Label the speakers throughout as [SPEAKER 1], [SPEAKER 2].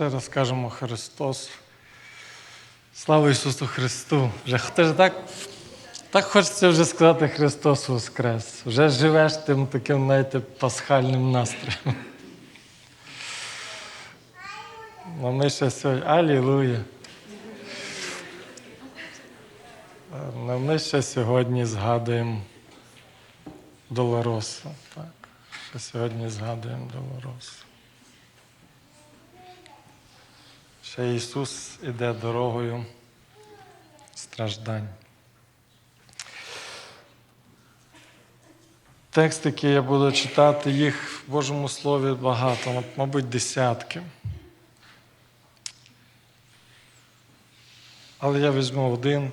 [SPEAKER 1] Ще раз кажемо Христос. Слава Ісусу Христу! Вже теж так, так хочеться вже сказати Христос Воскрес. Вже живеш тим таким, знаєте, пасхальним настроєм. Ну, ми ще сьогодні. Алілуя! Ну, ми ще сьогодні згадуємо Долороса. Так. Ще сьогодні згадуємо Долороса. Ще Ісус іде дорогою страждань. Текст, який я буду читати, їх в Божому Слові багато, мабуть, десятки. Але я візьму один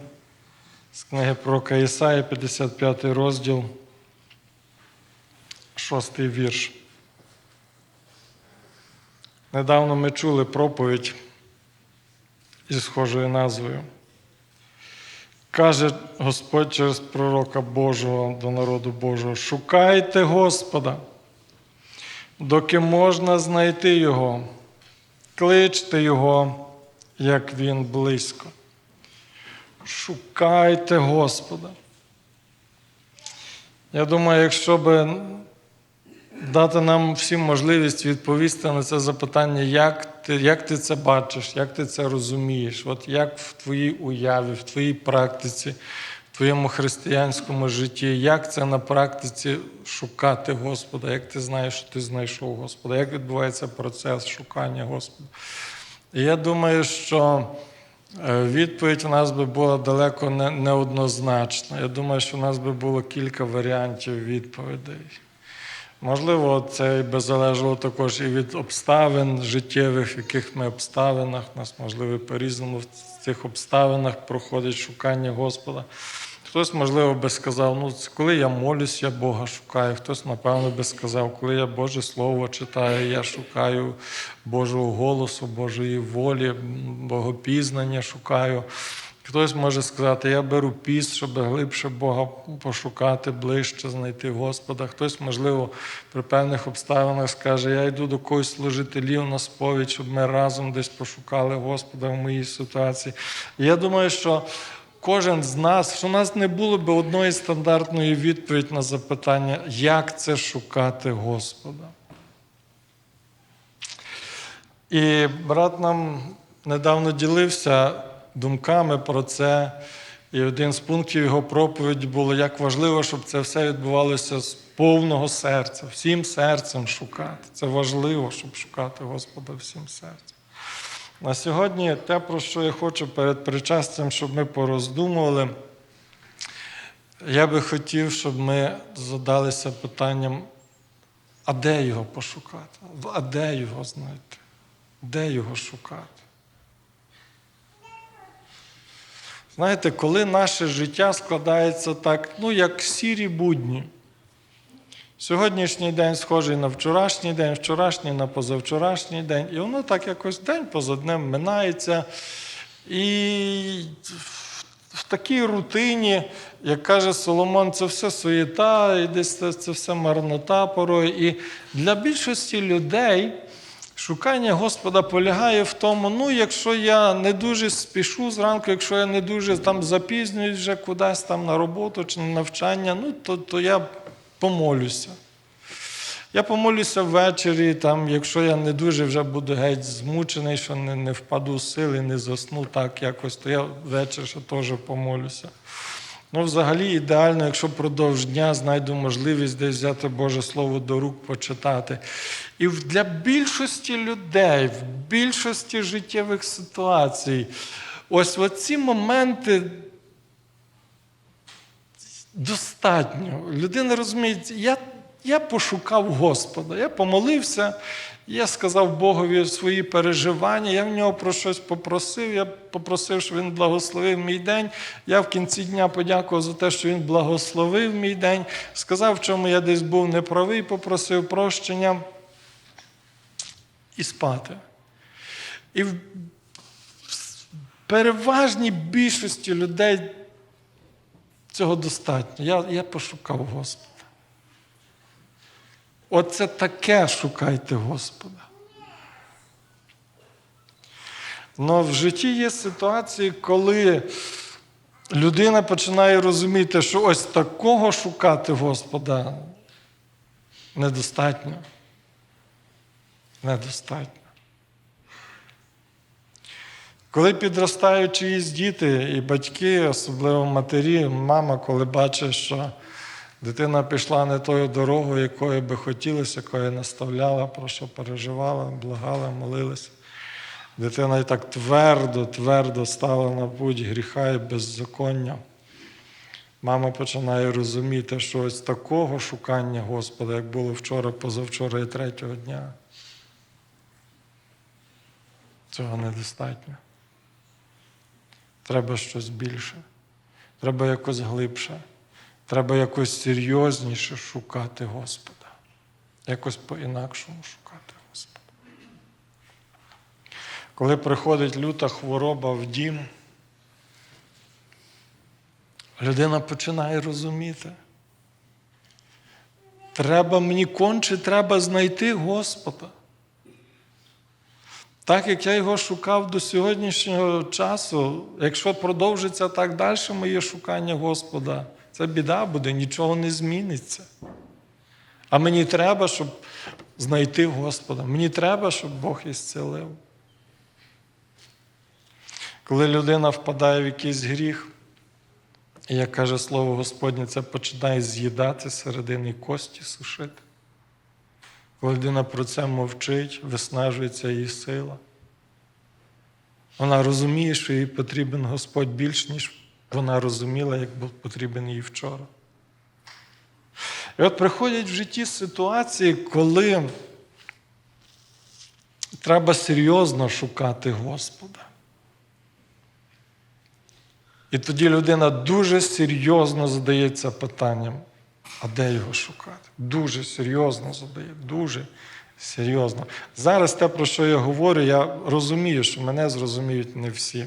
[SPEAKER 1] з книги пророка Ісаї, 55 розділ, 6 вірш. Недавно ми чули проповідь зі схожою назвою. Каже Господь через пророка Божого до народу Божого: шукайте Господа, доки можна знайти Його, кличте Його, як Він близько. Шукайте Господа. Я думаю, якщо би дати нам всім можливість відповісти на це запитання, як ти, як ти це бачиш, як ти це розумієш, от як в твоїй уяві, в твоїй практиці, в твоєму християнському житті, як це на практиці шукати Господа, як ти знаєш, що ти знайшов Господа, як відбувається процес шукання Господа. І я думаю, що е, відповідь у нас би була далеко не- неоднозначна. Я думаю, що у нас би було кілька варіантів відповідей. Можливо, це би залежало також і від обставин життєвих, в яких ми обставинах. Нас, можливо, по-різному в цих обставинах проходить шукання Господа. Хтось, можливо, би сказав, ну, коли я молюсь, я Бога шукаю. Хтось, напевно, би сказав, коли я Боже Слово читаю, я шукаю Божого голосу, Божої волі, богопізнання шукаю. Хтось може сказати, я беру піст, щоб глибше Бога пошукати, ближче знайти Господа. Хтось, можливо, при певних обставинах скаже, я йду до когось служителів на сповідь, щоб ми разом десь пошукали Господа в моїй ситуації. Я думаю, що кожен з нас, що у нас не було б одної стандартної відповіді на запитання, як це шукати Господа. І брат нам недавно ділився думками про це. І один з пунктів його проповіді було, як важливо, щоб це все відбувалося з повного серця, всім серцем шукати. Це важливо, щоб шукати Господа всім серцем. На сьогодні те, про що я хочу перед причастям, щоб ми пороздумували, я би хотів, щоб ми задалися питанням, а де його пошукати? А де його знайти? Де його шукати? Знаєте, коли наше життя складається так, ну, як сірі будні. Сьогоднішній день схожий на вчорашній день, вчорашній на позавчорашній день. І воно так якось день поза днем минається. І в такій рутині, як каже Соломон, це все суєта, і десь це, це все марнота порою. І для більшості людей шукання Господа полягає в тому, ну, якщо я не дуже спішу зранку, якщо я не дуже там запізнююсь вже кудись там на роботу чи на навчання, ну, то, то я помолюся. Я помолюся ввечері, там, якщо я не дуже вже буду геть змучений, що не, не впаду з сили, не засну так якось, то я ввечері ще теж помолюся. Ну, взагалі, ідеально, якщо продовж дня знайду можливість десь взяти Боже Слово до рук, почитати. І для більшості людей, в більшості життєвих ситуацій, ось ці моменти достатньо. Людина розуміє, я, я пошукав Господа, я помолився, я сказав Богові свої переживання, я в нього про щось попросив, я попросив, щоб він благословив мій день. Я в кінці дня подякував за те, що він благословив мій день, сказав, в чому я десь був неправий, попросив прощення і спати. І в переважній більшості людей цього достатньо. Я, я пошукав Господа. Оце таке шукайте Господа. Але в житті є ситуації, коли людина починає розуміти, що ось такого шукати Господа недостатньо. Недостатньо. Коли підростають чиїсь діти і батьки, особливо матері, мама, коли бачить, що дитина пішла не тою дорогою, якою би хотілося, якою наставляла, про що переживала, благала, молилася. Дитина і так твердо, твердо стала на путь гріха і беззаконня. Мама починає розуміти, що ось такого шукання Господа, як було вчора, позавчора і третього дня, цього недостатньо. Треба щось більше, треба якось глибше, треба якось серйозніше шукати Господа, якось по-інакшому шукати Господа. Коли приходить люта хвороба в дім, людина починає розуміти. Треба мені конче, треба знайти Господа. Так як я його шукав до сьогоднішнього часу, якщо продовжиться так далі моє шукання Господа, це біда буде, нічого не зміниться. А мені треба, щоб знайти Господа. Мені треба, щоб Бог ісцелив. Коли людина впадає в якийсь гріх, як каже слово Господнє, це починає з'їдати середини кості сушити. Коли людина про це мовчить, виснажується її сила. Вона розуміє, що їй потрібен Господь більш, ніж вона розуміла, як був потрібен їй вчора. І от приходять в житті ситуації, коли треба серйозно шукати Господа. І тоді людина дуже серйозно задається питанням, а де його шукати? Дуже серйозно задає, дуже серйозно. Зараз те, про що я говорю, я розумію, що мене зрозуміють не всі.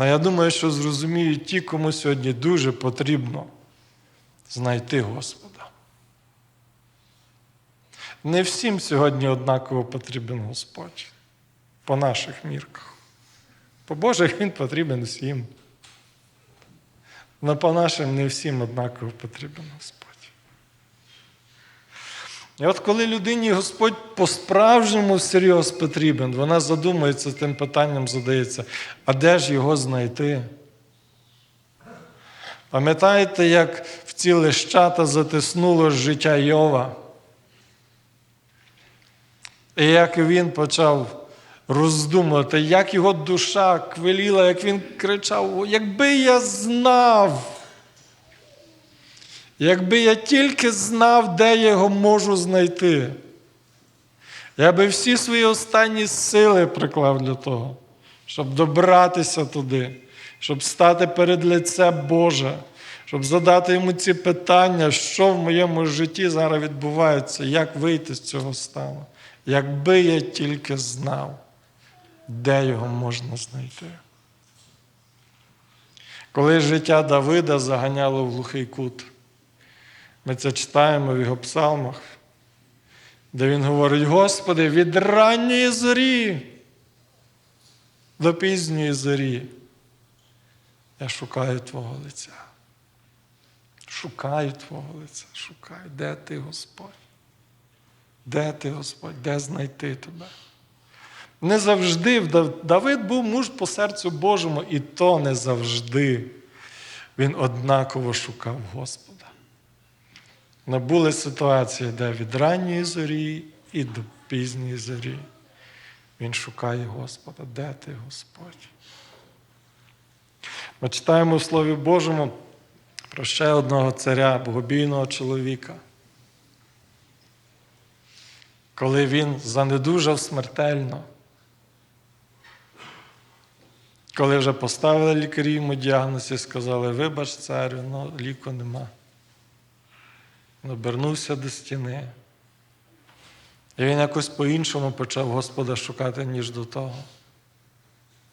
[SPEAKER 1] Але я думаю, що зрозуміють ті, кому сьогодні дуже потрібно знайти Господа. Не всім сьогодні однаково потрібен Господь по наших мірках. По Божих Він потрібен всім. Але по нашим не всім однаково потрібен Господь. І от коли людині Господь по-справжньому всерйоз потрібен, вона задумується тим питанням, задається, а де ж його знайти? Пам'ятаєте, як в ці лищата затиснуло життя Йова? І як він почав роздумувати, як його душа квиліла, як він кричав: якби я знав, якби я тільки знав, де я його можу знайти. Я би всі свої останні сили приклав для того, щоб добратися туди, щоб стати перед лице Боже, щоб задати йому ці питання, що в моєму житті зараз відбувається, як вийти з цього стану. Якби я тільки знав, де його можна знайти. Коли життя Давида заганяло в глухий кут, ми це читаємо в його псалмах, де він говорить: Господи, від ранньої зорі до пізньої зорі я шукаю Твого лиця. Шукаю Твого лиця, шукаю, де ти, Господь? Де ти, Господь? Де знайти тебе? Не завжди Давид був муж по серцю Божому, і то не завжди він однаково шукав Господа. Не були ситуації, де від ранньої зорі і до пізньої зорі він шукає Господа. Де ти, Господь? Ми читаємо в Слові Божому про ще одного царя, богобійного чоловіка. Коли він занедужав смертельно, коли вже поставили лікарі йому діагноз і сказали, вибач, царю, ну, ліку нема. Обернувся до стіни. І він якось по-іншому почав Господа шукати, ніж до того.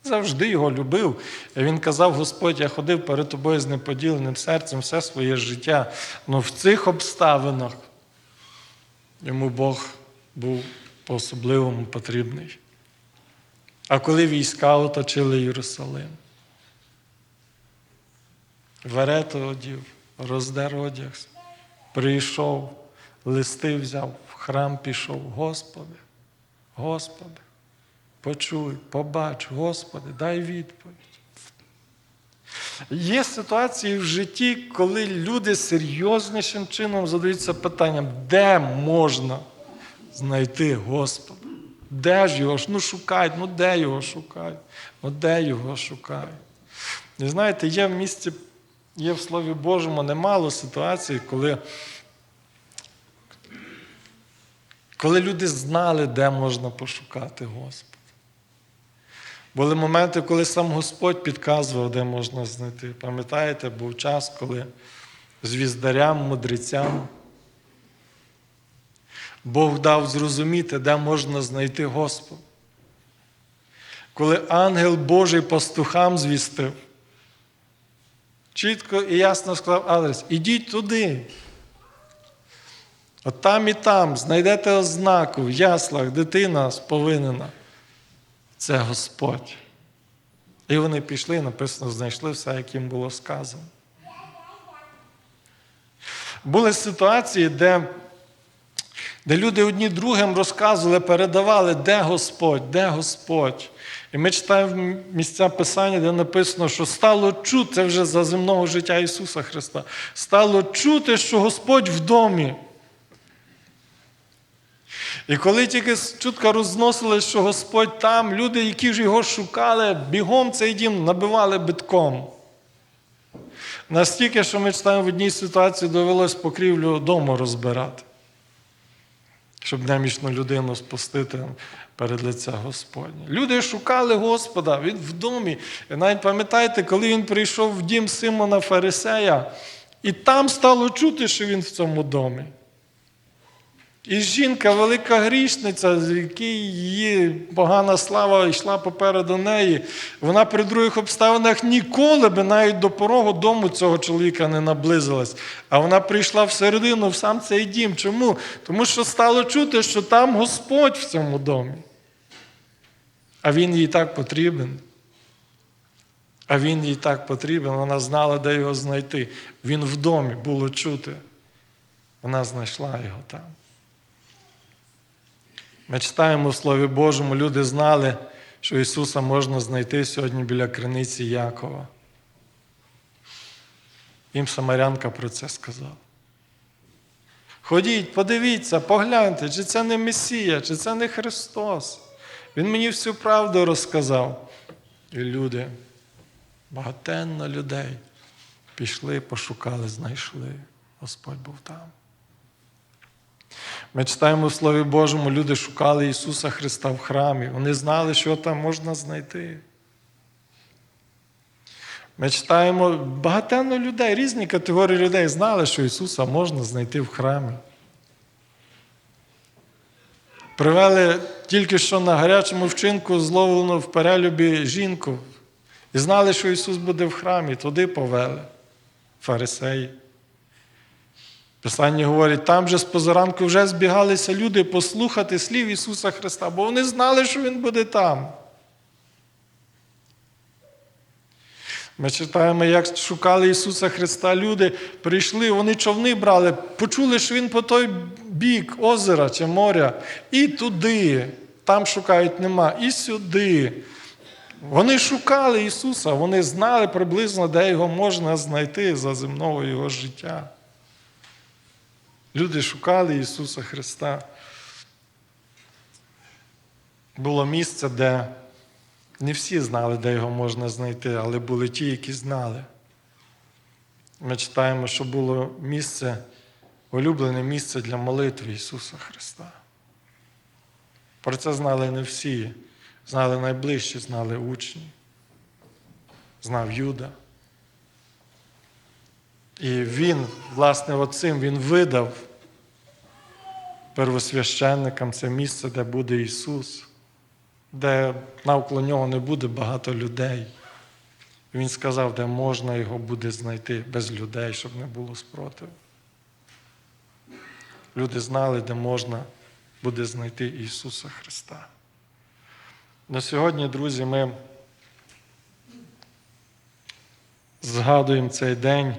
[SPEAKER 1] Завжди його любив. І він казав: Господь, я ходив перед тобою з неподіленим серцем все своє життя. але в цих обставинах йому Бог був по-особливому потрібний. А коли війська оточили Єрусалим, верето одів, роздер одяг, прийшов, листи взяв, в храм пішов, Господи, Господи, почуй, побач, Господи, дай відповідь. Є ситуації в житті, коли люди серйознішим чином задаються питанням, де можна знайти Господа? Де ж його? Ну шукають, ну де його шукають? Ну де його шукають? І знаєте, є в місті, є в Слові Божому немало ситуацій, коли, коли люди знали, де можна пошукати Господа. Були моменти, коли сам Господь підказував, де можна знайти. Пам'ятаєте, був час, коли звіздарям, мудрецям Бог дав зрозуміти, де можна знайти Господа. Коли ангел Божий пастухам звістив, чітко і ясно сказав адрес: ідіть туди. От там і там знайдете ознаку в яслах, дитина сповинена. Це Господь. І вони пішли, написано, знайшли все, як їм було сказано. Були ситуації, де, де люди одні другим розказували, передавали, де Господь, де Господь. І ми читаємо місця Писання, де написано, що стало чути, це вже за земного життя Ісуса Христа, стало чути, що Господь в домі. І коли тільки чутка розносилась, що Господь там, люди, які ж його шукали, бігом цей дім набивали битком. Настільки, що ми читаємо в одній ситуації, довелось покрівлю дому розбирати, щоб немічну людину спустити перед лиця Господня. Люди шукали Господа, він в домі. І навіть пам'ятаєте, коли він прийшов в дім Симона Фарисея, і там стало чути, що він в цьому домі. І жінка, велика грішниця, з якій її погана слава йшла попереду неї, вона при других обставинах ніколи би навіть до порогу дому цього чоловіка не наблизилась. А вона прийшла всередину в сам цей дім. Чому? Тому що стало чути, що там Господь в цьому домі. А він їй так потрібен. А він їй так потрібен, вона знала, де його знайти. Він в домі було чути. Вона знайшла його там. Ми читаємо в Слові Божому, люди знали, що Ісуса можна знайти сьогодні біля криниці Якова. Їм Самарянка про це сказала. Ходіть, подивіться, погляньте, чи це не Месія, чи це не Христос. Він мені всю правду розказав. І люди, багатенно людей, пішли, пошукали, знайшли. Господь був там. Ми читаємо в Слові Божому, люди шукали Ісуса Христа в храмі. Вони знали, що там можна знайти. Ми читаємо багатенно людей, різні категорії людей знали, що Ісуса можна знайти в храмі. Привели тільки що на гарячому вчинку зловлену в перелюбі жінку. І знали, що Ісус буде в храмі, туди повели фарисеї. Писання говорить, там же з позаранку вже збігалися люди послухати слів Ісуса Христа, бо вони знали, що Він буде там. Ми читаємо, як шукали Ісуса Христа люди, прийшли, вони човни брали, почули, що Він по той бік озера чи моря, і туди, там шукають нема, і сюди. Вони шукали Ісуса, вони знали приблизно, де його можна знайти за земного Його життя. Люди шукали Ісуса Христа. Було місце, де не всі знали, де його можна знайти, але були ті, які знали. Ми читаємо, що було місце, улюблене місце для молитви Ісуса Христа. Про це знали не всі. Знали найближчі, знали учні, знав Юда. І він, власне, оцим він видав первосвященникам це місце, де буде Ісус, де навколо нього не буде багато людей. Він сказав, де можна його буде знайти без людей, щоб не було спротиву. Люди знали, де можна буде знайти Ісуса Христа. На сьогодні, друзі, ми згадуємо цей день,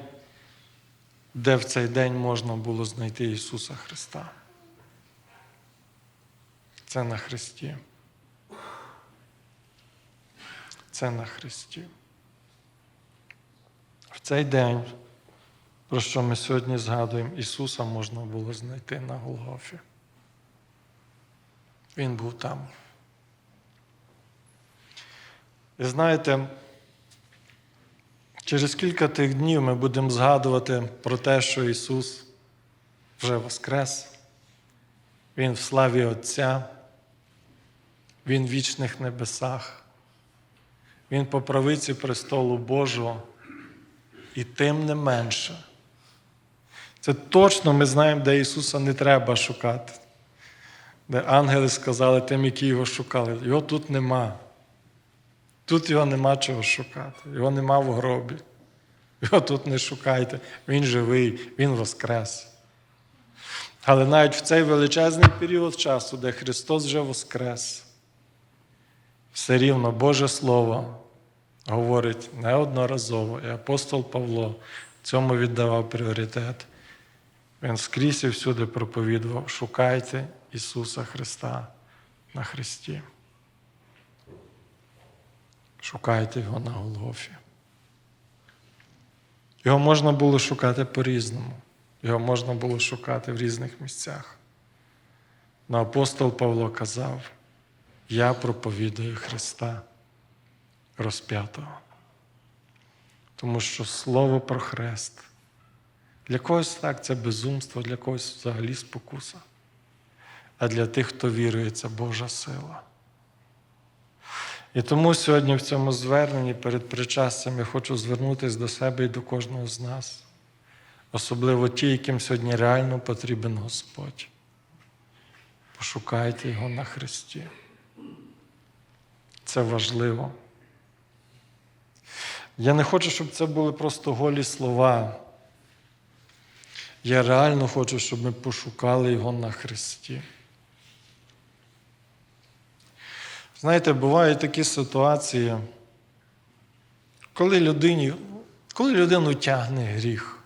[SPEAKER 1] де в цей день можна було знайти Ісуса Христа. Це на Христі. Це на Христі. В цей день, про що ми сьогодні згадуємо, Ісуса можна було знайти на Голгофі. Він був там. І знаєте, через кілька тих днів ми будемо згадувати про те, що Ісус вже воскрес, Він в славі Отця, Він в вічних небесах, Він по правиці престолу Божого. І тим не менше. Це точно ми знаємо, де Ісуса не треба шукати. Де ангели сказали тим, які його шукали. Його тут нема. Тут його нема чого шукати. Його нема в гробі. Його тут не шукайте. Він живий, Він воскрес. Але навіть в цей величезний період часу, де Христос вже воскрес, все рівно Боже Слово говорить неодноразово, і апостол Павло цьому віддавав пріоритет. Він скрізь і всюди проповідував: шукайте Ісуса Христа на Христі. Шукайте Його на Голгофі. Його можна було шукати по-різному. Його можна було шукати в різних місцях. Но апостол Павло казав: Я проповідую Христа розп'ятого. Тому що слово про хрест для когось так це безумство, для когось взагалі спокуса. А для тих, хто вірує, це Божа сила. І тому сьогодні в цьому зверненні перед причастям я хочу звернутися до себе і до кожного з нас, особливо ті, яким сьогодні реально потрібен Господь. Пошукайте Його на Христі. Це важливо. Я не хочу, щоб це були просто голі слова. Я реально хочу, щоб ми пошукали Його на Христі. Знаєте, бувають такі ситуації, коли людині, коли людину тягне гріх,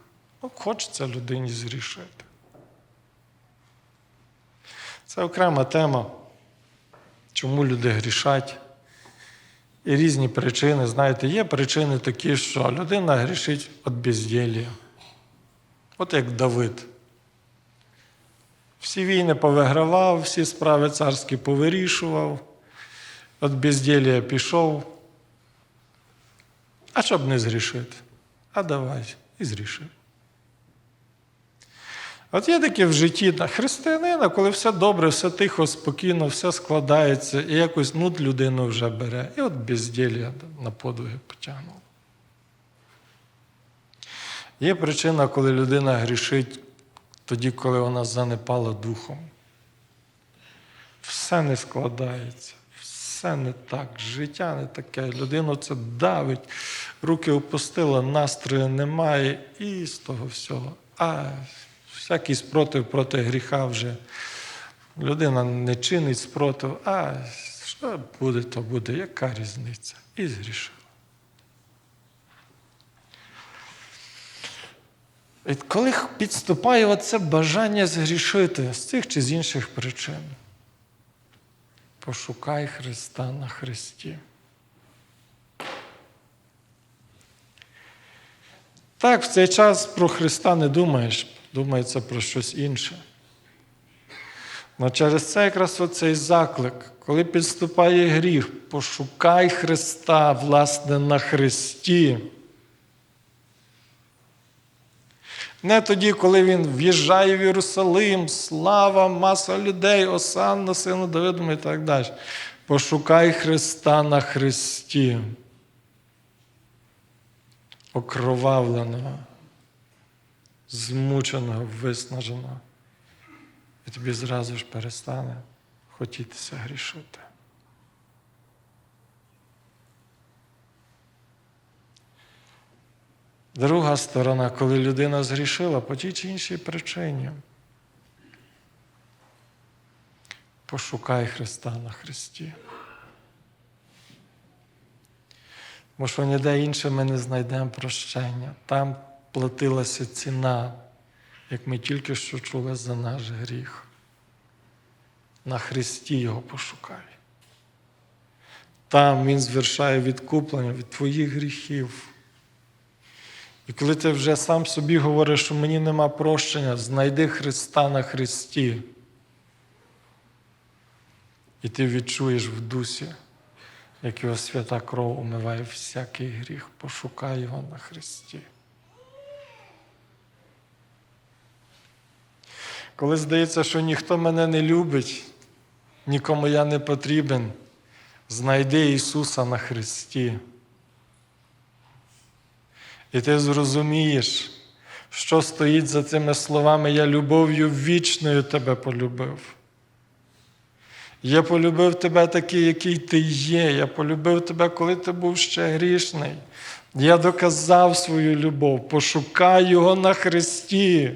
[SPEAKER 1] ну, хочеться людині зрішити. Це окрема тема, чому люди грішать. І різні причини. Знаєте, є причини такі, що людина грішить від безділля. От як Давид. Всі війни повигравав, всі справи царські повирішував, від безділля пішов. А щоб не згрішити? А давай і зрішив. От є таке в житті християнина, коли все добре, все тихо, спокійно, все складається, і якось нуд людину вже бере. І от безділля на подвиги потягнуло. Є причина, коли людина грішить тоді, коли вона занепала духом. Все не складається, все не так, життя не таке. Людину це давить, руки опустила, настрою немає, і з того всього. А всякий спротив проти гріха вже. Людина не чинить спротив, а що буде, то буде, яка різниця? І зрішила. І коли підступає оце бажання згрішити з цих чи з інших причин, пошукай Христа на Христі. Так, в цей час про Христа не думаєш, думається про щось інше. Але через це якраз оцей заклик, коли підступає гріх, пошукай Христа, власне, на Христі. Не тоді, коли він в'їжджає в Єрусалим, слава, маса людей, Осанна, сину Давидому і так далі. Пошукай Христа на Христі. Окровавленого, змученого, виснаженого. І тобі зразу ж перестане хотітися грішити. Друга сторона, коли людина згрішила по тій чи іншій причині. Пошукай Христа на Христі. Бо що ніде інше ми не знайдемо прощення. Там платилася ціна, як ми тільки що чули за наш гріх. На Христі його пошукай. Там Він звершає відкуплення від твоїх гріхів. І коли ти вже сам собі говориш, що мені нема прощення, знайди Христа на Христі. І ти відчуєш в дусі, як його свята кров умиває всякий гріх. Пошукай його на Христі. Коли здається, що ніхто мене не любить, нікому я не потрібен, знайди Ісуса на Христі. І ти зрозумієш, що стоїть за цими словами Я любов'ю вічною тебе полюбив. Я полюбив тебе такий, який ти є. Я полюбив тебе, коли ти був ще грішний. Я доказав свою любов, пошукай його на Христі.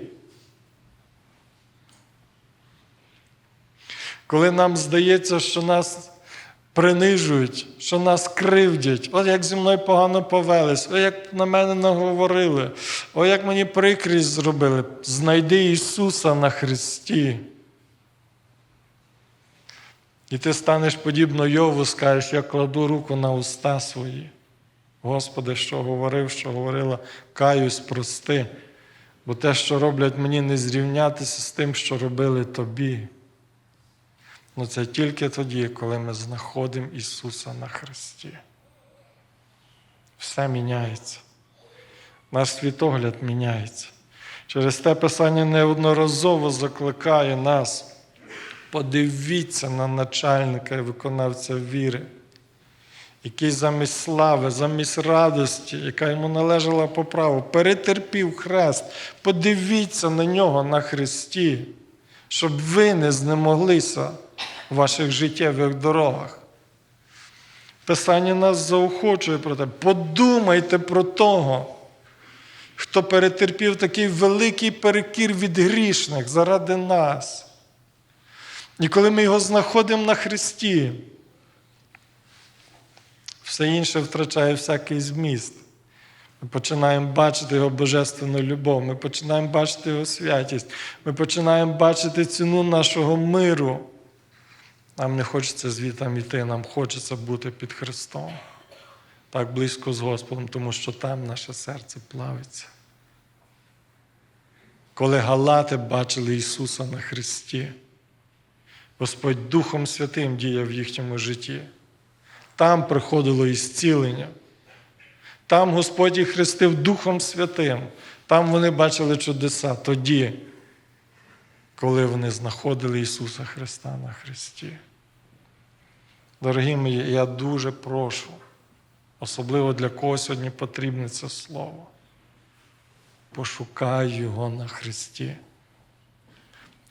[SPEAKER 1] Коли нам здається, що нас принижують, що нас кривдять, от як зі мною погано повелись, о, як на мене наговорили, о, як мені прикрість зробили, знайди Ісуса на Христі. І ти станеш подібно Йову, скажеш, я кладу руку на уста свої. Господи, що говорив, що говорила, каюсь, прости, бо те, що роблять мені, не зрівнятися з тим, що робили тобі. Ну це тільки тоді, коли ми знаходимо Ісуса на Христі. Все міняється. Наш світогляд міняється. Через те Писання неодноразово закликає нас. Подивіться на начальника і виконавця віри, який замість слави, замість радості, яка йому належала по праву, перетерпів хрест. Подивіться на нього на Христі, щоб ви не знемоглися ваших життєвих дорогах. Писання нас заохочує про те. Подумайте про того, хто перетерпів такий великий перекір від грішних заради нас. І коли ми його знаходимо на Христі, все інше втрачає всякий зміст. Ми починаємо бачити його божественну любов, ми починаємо бачити його святість, ми починаємо бачити ціну нашого миру. Нам не хочеться звітам йти, нам хочеться бути під Христом. Так близько з Господом, тому що там наше серце плавиться. Коли Галати бачили Ісуса на Христі, Господь Духом Святим діяв в їхньому житті. Там приходило ісцілення. Там Господь їх хрестив Духом Святим. Там вони бачили чудеса тоді, коли вони знаходили Ісуса Христа на Христі. Дорогі мої, я дуже прошу, особливо для кого сьогодні потрібне це слово. Пошукай Його на Христі.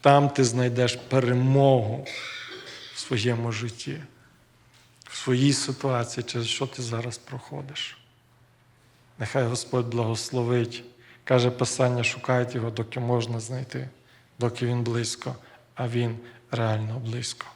[SPEAKER 1] Там ти знайдеш перемогу в своєму житті, в своїй ситуації, через що ти зараз проходиш. Нехай Господь благословить. Каже Писання, шукайте його, доки можна знайти, доки він близько, а він реально близько.